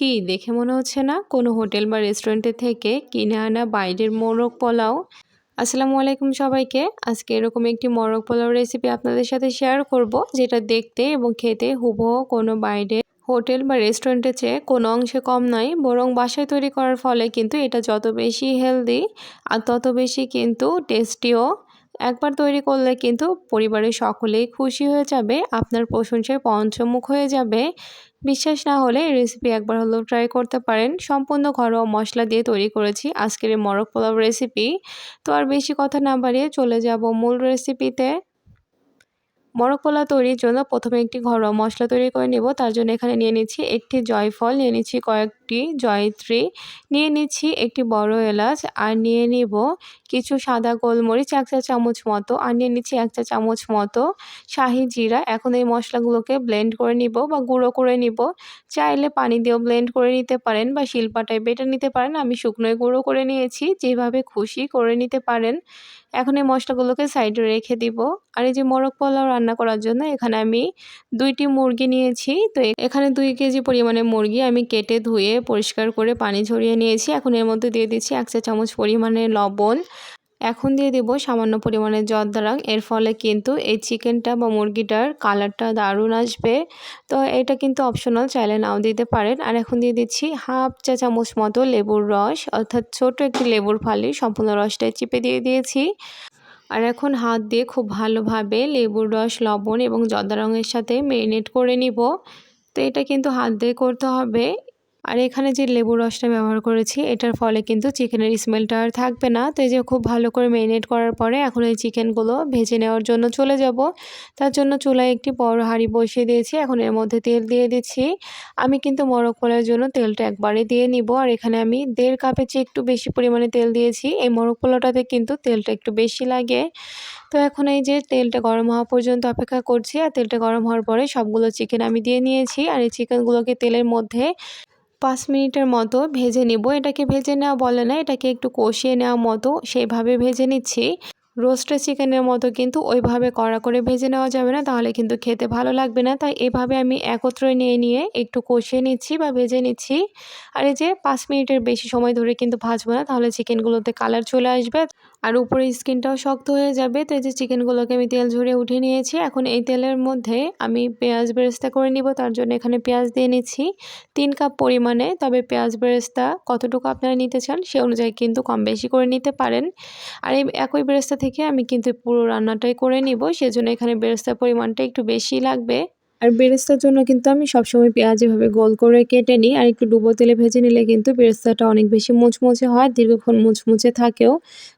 কি দেখে মনে হচ্ছে না? কোনো হোটেল বা রেস্টুরেন্টে থেকে কিনে আনা বাইরের মোরগ পোলাও? আসসালামু আলাইকুম সবাইকে। আজকে এরকম একটি মোরগ পোলাও রেসিপি আপনাদের সাথে শেয়ার করব, যেটা দেখতে এবং খেতে হুবহু কোনো বাইরে হোটেল বা রেস্টুরেন্টের চেয়ে কোনো অংশে কম নয়, বরং বাসায় তৈরি করার ফলে কিন্তু এটা যত বেশি হেলদি আর তত বেশি কিন্তু টেস্টিও একবার তৈরি করলে কিন্তু পরিবারের সকলেই খুশি হয়ে যাবে, আপনার প্রশংসায় পঞ্চমুখ হয়ে যাবে। বিশ্বাস না হলে রেসিপি একবার হলেও ট্রাই করতে পারেন। সম্পূর্ণ ঘরোয়া মশলা দিয়ে তৈরি করেছি আজকের এই মরক পোলাও রেসিপি তো আর বেশি কথা না বাড়িয়ে চলে যাব মূল রেসিপিতে মরক পোলাও তৈরির জন্য প্রথমে একটি ঘরোয়া মশলা তৈরি করে নেব। তার জন্য এখানে নিয়ে নিচ্ছি একটি জয়ফল, নিয়ে নিচ্ছি কয়েকটি জয়ত্রী। নিয়ে নিচ্ছি একটি বড় এলাচ আর নিয়ে নিব কিছু সাদা গোলমরিচ এক চা চামচ মতো আর নিয়ে নিচ্ছি এক চা চামচ মতো শাহি জিরা। এখন এই মশলাগুলোকে ব্লেন্ড করে নিব বা গুঁড়ো করে নিব। চাইলে পানি দিয়েও ব্লেন্ড করে নিতে পারেন বা শিলপাটায় বেটে নিতে পারেন। আমি শুকনোয় গুঁড়ো করে নিয়েছি, যেভাবে খুশি করে নিতে পারেন। এখন এই মশলাগুলোকে সাইডে রেখে দিব। আর এই যে মোরগ পোলাও রান্না করার জন্য এখানে আমি দুইটি মুরগি নিয়েছি। তো এখানে দুই কেজি পরিমাণে মুরগি আমি কেটে ধুয়ে পরিষ্কার করে পানি ঝরিয়ে নিয়েছি। এখন এর মধ্যে দিয়ে দিচ্ছি এক চা চামচ পরিমাণে লবণ। এখন দিয়ে দেব সামান্য পরিমাণে জর্দারাং। এর ফলে কিন্তু এই চিকেনটা বা মুরগিটার কালারটা দারুণ আসবে। তো এটা কিন্তু অপশনাল, চাইলে নাও দিতে পারেন। আর এখন দিয়ে দিচ্ছি হাফ চা চামচ মতো লেবুর রস, অর্থাৎ ছোট একটি লেবুর ফালি, সম্পূর্ণ রসটাই চিপে দিয়ে দিয়েছি। আর এখন হাত দিয়ে খুব ভালোভাবে লেবুর রস, লবণ এবং জর্দারঙের সাথে মেরিনেট করে নিব। তো এটা কিন্তু হাত দিয়ে করতে হবে। আর এখানে যে লেবু রসটা ব্যবহার করেছি, এটার ফলে কিন্তু চিকেনের স্মেলটা আর থাকবে না। তো এই যে খুব ভালো করে মেরিনেট করার পরে এখন এই চিকেনগুলো ভেজে নেওয়ার জন্য চলে যাব। তার জন্য চুলায় একটি বড় হাঁড়ি বসিয়ে দিয়েছি। এখন এর মধ্যে তেল দিয়ে দিচ্ছি। আমি কিন্তু মরক পোলার জন্য তেলটা একবারে দিয়ে নিব। আর এখানে আমি দেড় কাপের চেয়ে একটু বেশি পরিমাণে তেল দিয়েছি। এই মরক পোলাটাতে কিন্তু তেলটা একটু বেশি লাগে। তো এখন এই যে তেলটা গরম হওয়া পর্যন্ত অপেক্ষা করছি। আর তেলটা গরম হওয়ার পরে সবগুলো চিকেন আমি দিয়ে নিয়েছি। আর এই চিকেনগুলোকে তেলের মধ্যে পাঁচ মিনিটের মতো ভেজে নিব। এটাকে ভেজে নেওয়া বলে না, এটাকে একটু কষিয়ে নেওয়া মতো সেইভাবে ভেজে নিচ্ছি। রোস্টেড চিকেনের মতো কিন্তু ওইভাবে কড়া করে ভেজে নেওয়া যাবে না, তাহলে কিন্তু খেতে ভালো লাগবে না। তাই এভাবে আমি একত্র নিয়ে নিয়ে একটু কষিয়ে নিচ্ছি বা ভেজে নিচ্ছি। আর এই যে পাঁচ মিনিটের বেশি সময় ধরে কিন্তু ভাজবো না, তাহলে চিকেনগুলোতে কালার চলে আসবে। আর উপরে স্কিনটাও শক্ত হয়ে যাবে। তো এই যে চিকেনগুলোকে আমি তেল ঝরিয়ে উঠিয়ে নিয়েছি। এখন এই তেলের মধ্যে আমি পেঁয়াজ বেরেস্তা করে নিব। তার জন্য এখানে পেঁয়াজ দিয়ে নিচ্ছি তিন কাপ পরিমাণে। তবে পেঁয়াজ বেরেস্তা কতটুকু আপনারা নিতে চান সে অনুযায়ী কিন্তু কম বেশি করে নিতে পারেন। আর এই একই বেরেস্তা থেকে আমি কিন্তু পুরো রান্নাটাই করে নিব। সেজন্য এখানে বেরেস্তার পরিমাণটা একটু বেশি লাগবে। আর বেরেস্তার জন্য কিন্তু আমি সবসময় পেঁয়াজ এভাবে গোল করে কেটে নিই আর একটু ডুবো তেলে ভেজে নিলে কিন্তু বেরেস্তাটা অনেক বেশি মুচমুচে হয়, দীর্ঘক্ষণ মুচমুচে থাকেও।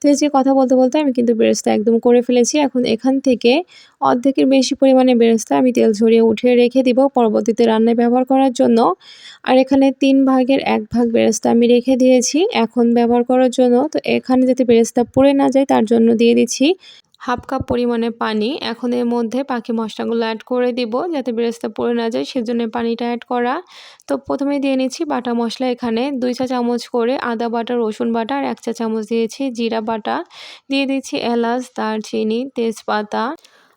তো এই যে কথা বলতে বলতে আমি কিন্তু বেরেস্তা একদম করে ফেলেছি। এখন এখান থেকে অর্ধেকের বেশি পরিমাণে বেরেস্তা আমি তেল ঝরিয়ে উঠিয়ে রেখে দিব পরবর্তীতে রান্নায় ব্যবহার করার জন্য। আর এখানে তিন ভাগের এক ভাগ বেরেস্তা আমি রেখে দিয়েছি। এখন ব্যবহার করার জন্য তো এখানে যাতে বেরেস্তা পড়ে না যায় তার জন্য দিয়ে দিচ্ছি হাফ কাপ পরিমাণে পানি এখন এর মধ্যে পাখি মশলাগুলো অ্যাড করে দিব যাতে বেরেস্তা পড়ে না যায়, সেজন্য পানিটা অ্যাড করা। তো প্রথমে দিয়ে নিচ্ছি বাটা মশলা এখানে। দুই চা চামচ করে আদা বাটা, রসুন বাটা আর এক চা চামচ দিয়েছি জিরা বাটা। দিয়ে দিচ্ছি এলাচ, দারচিনি, তেজপাতা।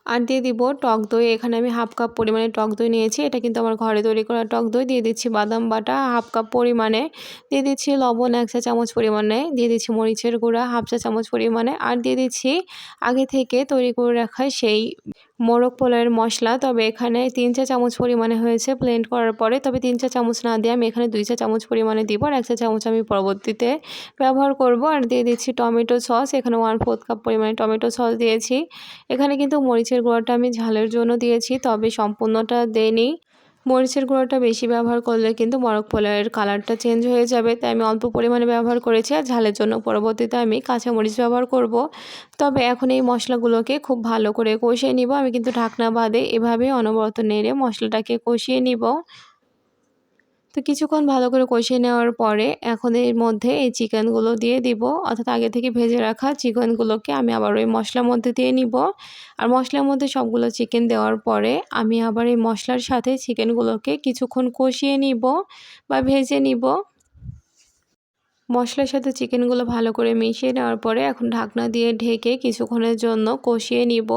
আর দিয়ে দিব টক দই। এখানে আমি হাফ কাপ পরিমাণে টক দই নিয়েছি। এটা কিন্তু আমার ঘরে তৈরি করা টক দই। দিয়ে দিচ্ছি বাদাম বাটা হাফ কাপ পরিমাণে। দিয়ে দিচ্ছি লবণ এক চা চামচ পরিমাণে। দিয়ে দিচ্ছি মরিচের গুঁড়া হাফ চা চামচ পরিমাণে। আর দিয়ে দিচ্ছি আগে থেকে তৈরি করে রাখা সেই মোরগ পোলাওয়ের মশলা, তবে এখানে তিন চা চামচ পরিমাণে হয়েছে ব্লেন্ড করার পরে, তবে তিন চা চামচ না দিয়ে আমি এখানে দুই চা চামচ পরিমাণে দিব আর এক চা চামচ আমি পরবর্তীতে ব্যবহার করব। আর দিয়ে দিচ্ছি টমেটো সস, এখানে ওয়ান ফোর্থ কাপ পরিমাণে টমেটো সস দিয়েছি। এখানে কিন্তু মরিচের গুঁড়াটা আমি ঝালের জন্য দিয়েছি, তবে সম্পূর্ণটা দেয়নি মরিচের গুঁড়োটা বেশি ব্যবহার করলে কিন্তু মরক পোলাওয়ের কালারটা চেঞ্জ হয়ে যাবে। তাই আমি অল্প পরিমাণে ব্যবহার করেছি আর ঝালের জন্য পরবর্তীতে আমি কাঁচা মরিচ ব্যবহার করব। তবে এখন এই মশলাগুলোকে খুব ভালো করে কষিয়ে নিব। আমি কিন্তু ঢাকনা বাদে এভাবে অনবরত নেড়ে মশলাটাকে কষিয়ে নিব। তো কিছুক্ষণ ভালো করে কষিয়ে নেওয়ার পরে এখন এর মধ্যে এই চিকেনগুলো দিয়ে দিব। অর্থাৎ আগে থেকে ভেজে রাখা চিকেনগুলোকে আমি আবার ওই মশলার মধ্যে দিয়ে নিব। আর মশলার মধ্যে সবগুলো চিকেন দেওয়ার পরে আমি আবার এই মশলার সাথে চিকেনগুলোকে কিছুক্ষণ কষিয়ে নিব বা ভেজে নিব। মশলার সাথে চিকেনগুলো ভালো করে মিশিয়ে নেওয়ার পরে এখন ঢাকনা দিয়ে ঢেকে কিছুক্ষণের জন্য কষিয়ে নিব।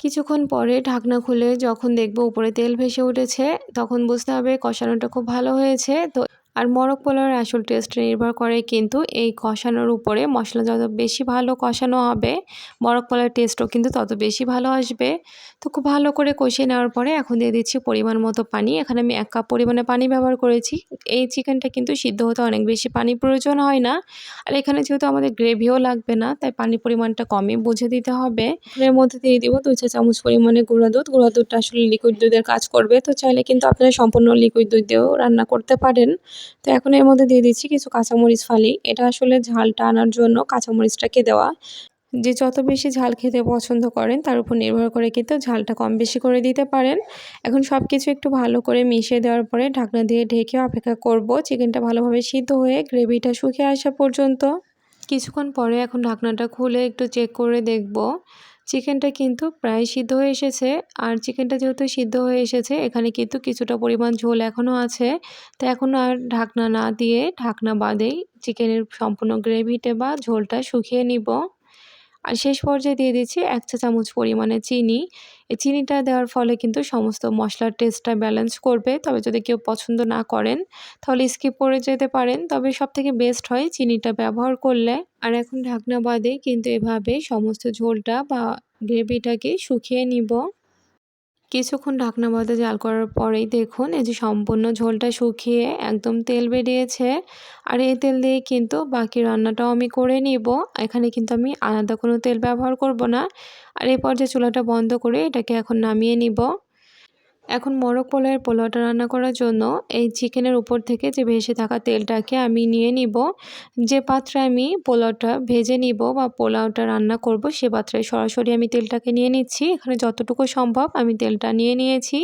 কিছুক্ষণ পরে ঢাকনা খুলে যখন দেখব উপরে তেল ভেসে উঠেছে, তখন বুঝতে হবে কষানোটা খুব ভালো হয়েছে, তো আর মরক পোলাওয়ের আসল টেস্ট নির্ভর করে কিন্তু এই কষানোর উপরে। মশলা যত বেশি ভালো কষানো হবে, মরক পোলাওয়ের টেস্টও কিন্তু তত বেশি ভালো আসবে। তো খুব ভালো করে কষিয়ে নেওয়ার পরে এখন দিয়ে দিচ্ছি পরিমাণ মতো পানি। এখানে আমি এক কাপ পরিমাণে পানি ব্যবহার করেছি। এই চিকেনটা কিন্তু সিদ্ধ হতে অনেক বেশি পানি প্রয়োজন হয় না। আর এখানে যেহেতু আমাদের গ্রেভিও লাগবে না, তাই পানির পরিমাণটা কমই বুঝে দিতে হবে। এর মধ্যে দিয়ে দিব দুই চা চামচ পরিমাণে গুঁড়া দুধ। গুঁড়া দুধটা আসলে লিকুইড দুধের কাজ করবে। তো চাইলে কিন্তু আপনারা সম্পূর্ণ লিকুইড দুধ দিয়েও রান্না করতে পারেন। তো এখন এর মধ্যে দিয়ে দিচ্ছি কিছু কাঁচামরিচ ফালি। এটা আসলে ঝালটা আনার জন্য কাঁচামরিচটাকে দেওয়া। যে যত বেশি ঝাল খেতে পছন্দ করেন, তার উপর নির্ভর করে কিন্তু ঝালটা কম বেশি করে দিতে পারেন। এখন সব কিছু একটু ভালো করে মিশিয়ে দেওয়ার পরে ঢাকনা দিয়ে ঢেকে অপেক্ষা করব। চিকেনটা ভালোভাবে সিদ্ধ হয়ে গ্রেভিটা শুকিয়ে আসা পর্যন্ত। কিছুক্ষণ পরে এখন ঢাকনাটা খুলে একটু চেক করে দেখব। চিকেনটা কিন্তু প্রায় সিদ্ধ হয়ে এসেছে। আর চিকেনটা যেহেতু সিদ্ধ হয়ে এসেছে, এখানে কিন্তু কিছুটা পরিমাণ ঝোল এখনও আছে। তো এখন আর ঢাকনা না দিয়ে, ঢাকনা বাদেই চিকেনের সম্পূর্ণ গ্রেভিটা বা ঝোলটা শুকিয়ে নিব। আর শেষ পর্যায়ে দিয়ে দিচ্ছি এক চা চামচ পরিমাণে চিনি। এই চিনিটা দেওয়ার ফলে কিন্তু সমস্ত মশলার টেস্টটা ব্যালেন্স করবে। তবে যদি কেউ পছন্দ না করেন, তাহলে স্কিপ করে যেতে পারেন। তবে সব থেকে বেস্ট হয় চিনিটা ব্যবহার করলে। আর এখন ঢাকনা বাদে কিন্তু এভাবে সমস্ত ঝোলটা বা গ্রেভিটাকে শুকিয়ে নিব। কিছুক্ষণ ঢাকনা বাদে জাল করার পরেই দেখুন, এই যে সম্পূর্ণ ঝোলটা শুকিয়ে একদম তেল বেরিয়েছে। আর এই তেল দিয়ে কিন্তু বাকি রান্নাটাও আমি করে নিব। এখানে কিন্তু আমি আলাদা কোনো তেল ব্যবহার করব না। আর এই পর্যায়ে চুলাটা বন্ধ করে এটাকে এখন নামিয়ে নিব। এখন মরক পোলাওয়ের পোলাওটা রান্না করার জন্য এই চিকেনের উপর থেকে যে ভেসে থাকা তেলটাকে আমি নিয়ে নিব। যে পাত্রে আমি পোলাওটা ভেজে নিব বা পোলাওটা রান্না করব সে পাত্রে সরাসরি আমি তেলটাকে নিয়ে নিচ্ছি। এখানে যতটুকু সম্ভব আমি তেলটা নিয়ে নিয়েছি।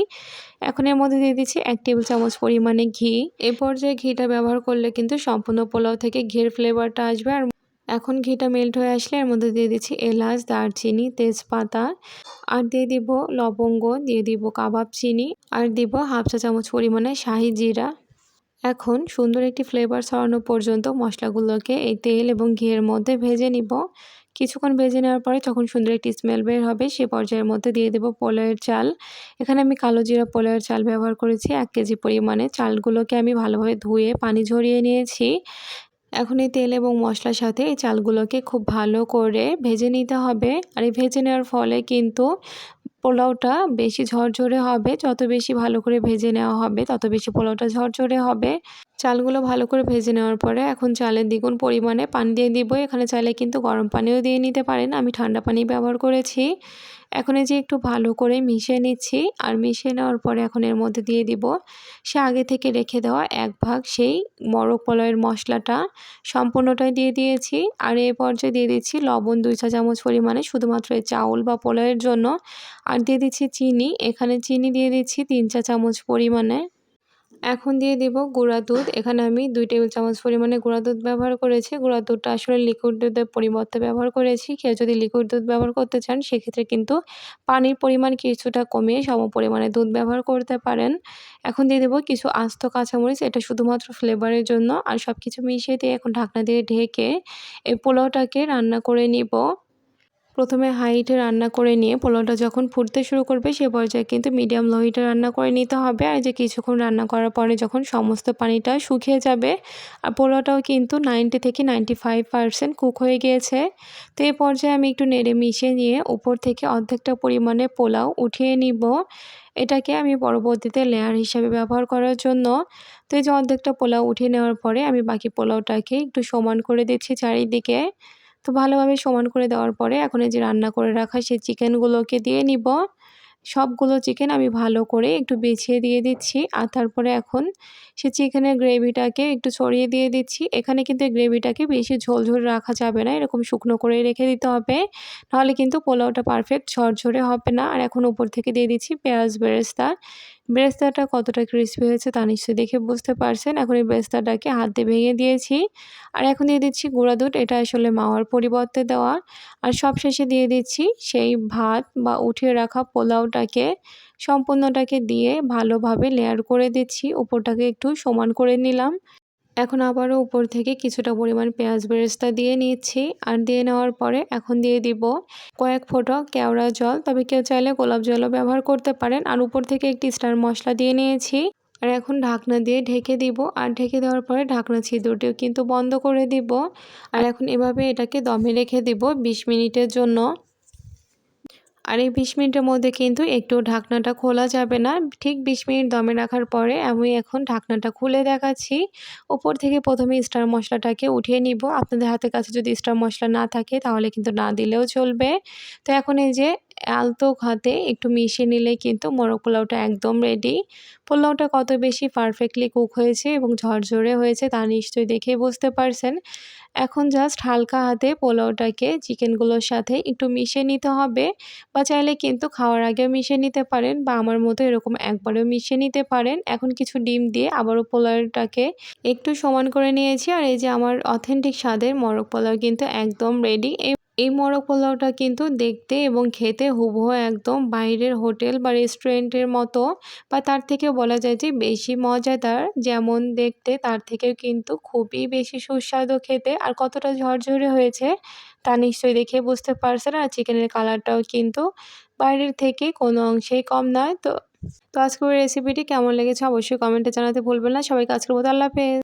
এখন এর মধ্যে দিয়ে দিচ্ছি এক টেবিল চামচ পরিমাণে ঘি। এ পর্যায়ে ঘিটা ব্যবহার করলে কিন্তু সম্পূর্ণ পোলাও থেকে ঘির ফ্লেভারটা আসবে আর এখন ঘিটা মেল্ট হয়ে আসলে এর মধ্যে দিয়ে দিচ্ছি এলাচ, দারচিনি, তেজপাতা আর দিয়ে দিব লবঙ্গ, দিয়ে দিব কাবাব চিনি আর দিব হাফ চা চামচ পরিমাণে শাহি জিরা। এখন সুন্দর একটি ফ্লেভার ছড়ানো পর্যন্ত মশলাগুলোকে এই তেল এবং ঘিয়ের মধ্যে ভেজে নিব। কিছুক্ষণ ভেজে নেওয়ার পরে যখন সুন্দর একটি স্মেল বের হবে সে পর্যায়ের মধ্যে দিয়ে দেবো পোলাওয়ের চাল। এখানে আমি কালো জিরা পোলাওয়ের চাল ব্যবহার করেছি, এক কেজি পরিমাণে। চালগুলোকে আমি ভালোভাবে ধুয়ে, পানি ঝরিয়ে নিয়েছি। এখন এই তেল এবং মশলার সাথে এই চালগুলোকে খুব ভালো করে ভেজে নিতে হবে। আর এই ভেজে নেওয়ার ফলে কিন্তু পোলাওটা বেশি ঝরঝরে হবে। যত বেশি ভালো করে ভেজে নেওয়া হবে, তত বেশি পোলাওটা ঝরঝরে হবে। চালগুলো ভালো করে ভেজে নেওয়ার পরে এখন চালের দ্বিগুণ পরিমাণে পানি দিয়ে দিব। এখানে চাইলে কিন্তু গরম পানিও দিয়ে নিতে পারেন। আমি ঠান্ডা পানি ব্যবহার করেছি। এখন এই যে একটু ভালো করে মিশিয়ে নিচ্ছি আর মিশিয়ে নেওয়ার পরে এখন এর মধ্যে দিয়ে দিব সে আগে থেকে রেখে দেওয়া এক ভাগ সেই মরক পলয়ের মশলাটা। সম্পূর্ণটাই দিয়ে দিয়েছি আর এ পর্যায়ে দিয়ে দিচ্ছি লবণ দুই চা চামচ পরিমাণে শুধুমাত্র এই চাউল বা পোলয়ের জন্য। আর দিয়ে দিচ্ছি চিনি। এখানে চিনি দিয়ে দিচ্ছি তিন চা চামচ পরিমাণে। এখন দিয়ে দিব গুঁড়া দুধ। এখানে আমি দুই টেবিল চামচ পরিমাণে গুঁড়া দুধ ব্যবহার করেছি। গুঁড়া দুধটা আসলে লিকুইড দুধের পরিবর্তে ব্যবহার করেছি। কেউ যদি লিকুইড দুধ ব্যবহার করতে চান, সেক্ষেত্রে কিন্তু পানির পরিমাণ কিছুটা কমিয়ে সম পরিমাণে দুধ ব্যবহার করতে পারেন। এখন দিয়ে দেবো কিছু আস্ত কাঁচামরিচ। এটা শুধুমাত্র ফ্লেভারের জন্য। আর সব কিছু মিশিয়ে দিয়ে এখন ঢাকনা দিয়ে ঢেকে এই পোলাওটাকে রান্না করে নিব। প্রথমে হাই হিটে রান্না করে নিয়ে পোলাওটা যখন ফুটতে শুরু করবে সে পর্যায়ে কিন্তু মিডিয়াম লো হিটে রান্না করে নিতে হবে। আর যে কিছুক্ষণ রান্না করার পরে যখন সমস্ত পানিটা শুকিয়ে যাবে, আর পোলাওটাও কিন্তু নাইনটি থেকে নাইনটি ফাইভ পারসেন্ট কুক হয়ে গিয়েছে। তো এই পর্যায়ে আমি একটু নেড়ে মিশিয়ে নিয়ে উপর থেকে অর্ধেকটা পরিমাণে পোলাও উঠিয়ে নিব। এটাকে আমি পরবর্তীতে লেয়ার হিসাবে ব্যবহার করার জন্য। তো এই যে অর্ধেকটা পোলাও উঠিয়ে নেওয়ার পরে আমি বাকি পোলাওটাকে একটু সমান করে দিচ্ছি চারিদিকে। তো ভালোভাবে সমান করে দেওয়ার পরে এখন এই যে রান্না করে রাখা সেই চিকেনগুলোকে দিয়ে নিব। সবগুলো চিকেন আমি ভালো করে একটু বেছিয়ে দিয়ে দিচ্ছি আর তারপরে এখন সে চিকেনের গ্রেভিটাকে একটু ছড়িয়ে দিয়ে দিচ্ছি। এখানে কিন্তু গ্রেভিটাকে বেশি ঝোল ঝোল রাখা যাবে না, এরকম শুকনো করে রেখে দিতে হবে। নাহলে কিন্তু পোলাওটা পারফেক্ট ঝরঝরে হবে না। আর এখন উপর থেকে দিয়ে দিচ্ছি পেঁয়াজ বেরেস্তা। বেরেস্তাটা কতটা ক্রিসপি হয়েছে তা নিশ্চয়ই দেখে বুঝতে পারছেন। এখন এই ব্রেস্তাটাকে হাত দিয়ে ভেঙে দিয়েছি। আর এখন দিয়ে দিচ্ছি গুঁড়া দুধ। এটা আসলে মাওয়ার পরিবর্তে দেওয়া। আর সবশেষে দিয়ে দিচ্ছি সেই ভাত বা উঠিয়ে রাখা পোলাওটাকে। সম্পূর্ণটাকে দিয়ে ভালোভাবে লেয়ার করে দিচ্ছি। উপরটাকে একটু সমান করে নিলাম। এখন আবারও উপর থেকে কিছুটা পরিমাণ পেঁয়াজ বেরেস্তা দিয়ে নিচ্ছি আর দিয়ে নেওয়ার পরে এখন দিয়ে দিব কয়েক ফোঁটা কেওড়া জল। তবে কেউ চাইলে গোলাপ জলও ব্যবহার করতে পারেন। আর উপর থেকে একটি স্টার মশলা দিয়ে নিয়েছি। আর এখন ঢাকনা দিয়ে ঢেকে দিব। আর ঢেকে দেওয়ার পরে ঢাকনা ছিদ্রটিও কিন্তু বন্ধ করে দিব। আর এখন এভাবে এটাকে দমে রেখে দিব বিশ মিনিটের জন্য। আর এই বিশ মিনিটের মধ্যে কিন্তু একটু ঢাকনাটা খোলা যাবে না। ঠিক বিশ মিনিট দমে রাখার পরে আমি এখন ঢাকনাটা খুলে দেখাচ্ছি। ওপর থেকে প্রথমে স্টার মশলাটাকে উঠিয়ে নিব। আপনাদের হাতের কাছে যদি স্টার মশলা না থাকে তাহলে কিন্তু না দিলেও চলবে। তো এখন এই যে আলতো হাতে একটু মিশিয়ে নিলে কিন্তু মোরগ পোলাওটা একদম রেডি পোলাওটা কত বেশি পারফেক্টলি কুক হয়েছে এবং ঝরঝরে হয়েছে তা নিশ্চয়ই দেখেই বুঝতে পারছেন। এখন জাস্ট হালকা হাতে পোলাওটাকে চিকেনগুলোর সাথে একটু মিশে নিতে হবে বা চাইলে কিন্তু খাওয়ার আগে মিশে নিতে পারেন বা আমার মতো এরকম একবারেও মিশিয়ে নিতে পারেন। এখন কিছু ডিম দিয়ে আবারও পোলাওটাকে একটু সমান করে নিয়েছি আর এই যে আমার অথেন্টিক স্বাদের মরক পোলাও কিন্তু একদম রেডি এই মোরগ পোলাওটা কিন্তু দেখতে এবং খেতে হুবহু একদম বাইরের হোটেল বা রেস্টুরেন্টের মতো বা তার থেকে বলা যায় যে বেশি মজাদার, যেমন দেখতে তার থেকেও কিন্তু খুবই বেশি সুস্বাদু খেতে। আর কতটা ঝরঝরে হয়েছে তা নিশ্চয়ই দেখে বুঝতে পারছেন আর চিকেনের কালারটাও কিন্তু বাইরের থেকে কোনো অংশেই কম নয়। তো তো আজকের রেসিপিটি কেমন লেগেছে অবশ্যই কমেন্টে জানাতে ভুলবেন না। সবাইকে আজকের মতো আল্লাহ হাফেজ।